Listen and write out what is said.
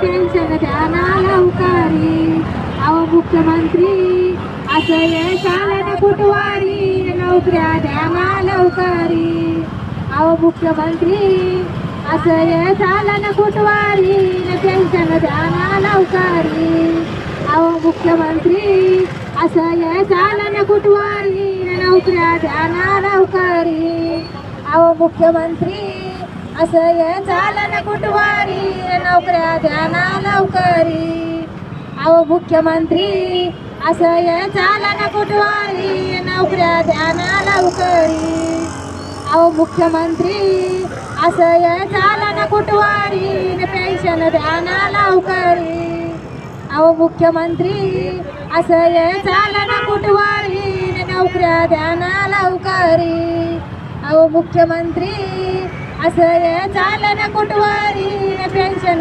Pension द्या ना लवकारी अहो मुख्यमंत्री असं ये चालन कुटवारी नोकऱ्या द्या ना लवकारी. अहो मुख्यमंत्री असं ये चालन कुटवारी पेन्शन द्या ना लवकारी. अहो मुख्यमंत्री असं ये चालन कुटवारी नोकऱ्या द्या ना लवकारी. अहो मुख्यमंत्री असं ये चालन कुटवारी नोकऱ्या द्या ना लवकरी. अहो मुख्यमंत्री असं ये चालन कुठवारी नोकऱ्या द्या ना लवकरी. अहो मुख्यमंत्री असं ये चालन कुटवारी पेन्शन द्या ना लवकरी. अहो मुख्यमंत्री असं ये चालन कुठवारी नोकऱ्या द्या ना लवकरी. अहो मुख्यमंत्री असं ये चालन कुटवारी पेन्शन